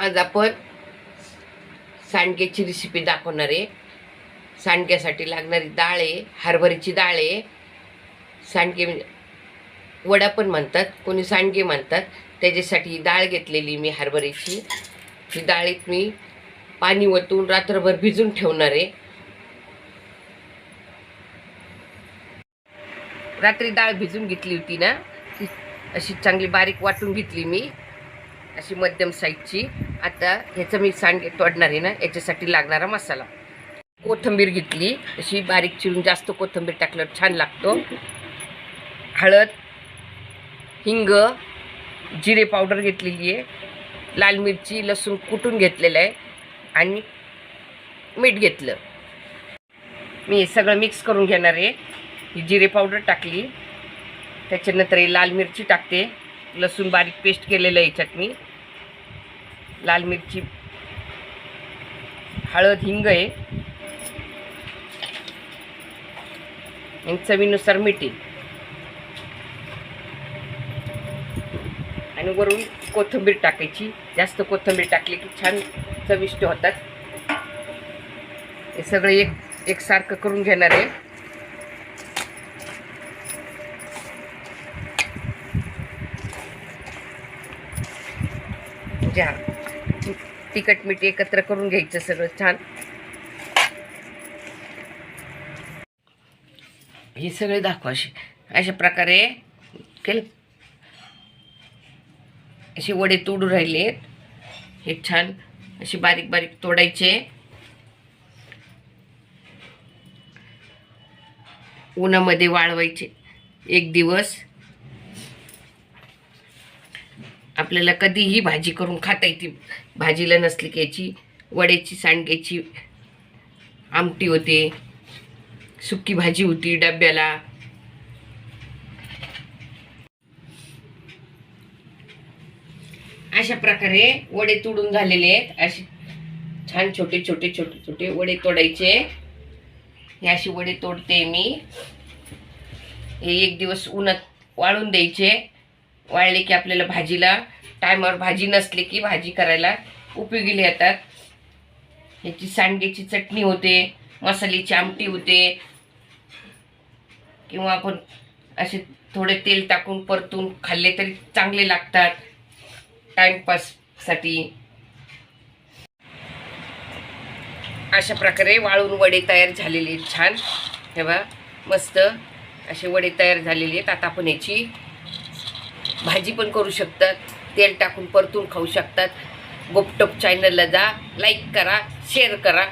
आज आपण सांडग्याची रेसिपी दाखवणार आहे. सांडग्यासाठी लागणारी डाळ आहे हरभऱ्याची डाळ आहे. सांडगे वडा पण म्हणतात कोणी सांडगे म्हणतात. त्याच्यासाठी डाळ घेतलेली मी हरभऱ्याची. ही डाळीत मी पाणी ओतून रात्रभर भिजून ठेवणार आहे. रात्री डाळ भिजून घेतली होती ना ती अशी चांगली बारीक वाटून घेतली मी. अशी मध्यम साईजची आता ह्याचं मी सांडगे तोडणार आहे ना याच्यासाठी लागणारा मसाला. कोथिंबीर घेतली. अशी बारीक चिरून जास्त कोथिंबीर टाकल्यावर छान लागतो. हळद हिंग जिरे पावडर घेतलेली आहे. लाल मिरची लसूण कुटून घेतलेलं आहे. आणि मीठ घेतलं. मी हे सगळं मिक्स करून घेणार आहे. ही जिरे पावडर टाकली. त्याच्यानंतर लाल मिरची टाकते. लसूण बारीक पेस्ट केलेलं आहे याच्यात मी. लाल मिरची हळद हिंग आहे. आणि चवीनुसार मिठी आणि वरून कोथिंबीर टाकायची. जास्त कोथिंबीर टाकली की छान चविष्ट होतात. हे सगळं एक एकसारखं करून घेणार आहे. म्हणजे हा. तिखट मीठ एकत्र करून घ्यायचं सगळं छान. हे सगळे दाखवा असे. अशा प्रकारे केलं. असे वडे तोडू राहिले. हे छान असे बारीक बारीक तोडायचे. उन्हामध्ये वाळवायचे. एक दिवस. आपल्याला कधीही भाजी करून खाता येते. भाजीला नसली की याची वड्याची सांडग्याची आमटी होते सुकी भाजी होती डब्याला. अशा प्रकारे वडे तुडून झालेले आहेत. असे छान छोटे छोटे छोटे छोटे वडे तोडायचे. हे असे वडे तोडते मी. हे एक दिवस उन्हात वाळून द्यायचे. वाळले की आपल्याला भाजीला टायमावर भाजी नसली की भाजी करायला उपयोगी येतात. ह्याची सांडग्याची चटणी होते मसाल्याची आमटी होते. किंवा आपण असे थोडे तेल टाकून परतून खाल्ले तरी चांगले लागतात. टाइमपाससाठी अशा प्रकारे वाळून वडे तयार झालेले आहेत छान. हे मस्त असे वडे तयार झालेले आहेत. आता आपण याची भाजी पण करू शकतात तेल टाकून परतून खाऊ शकतात. गुपटप चॅनलला जा लाईक करा शेअर करा.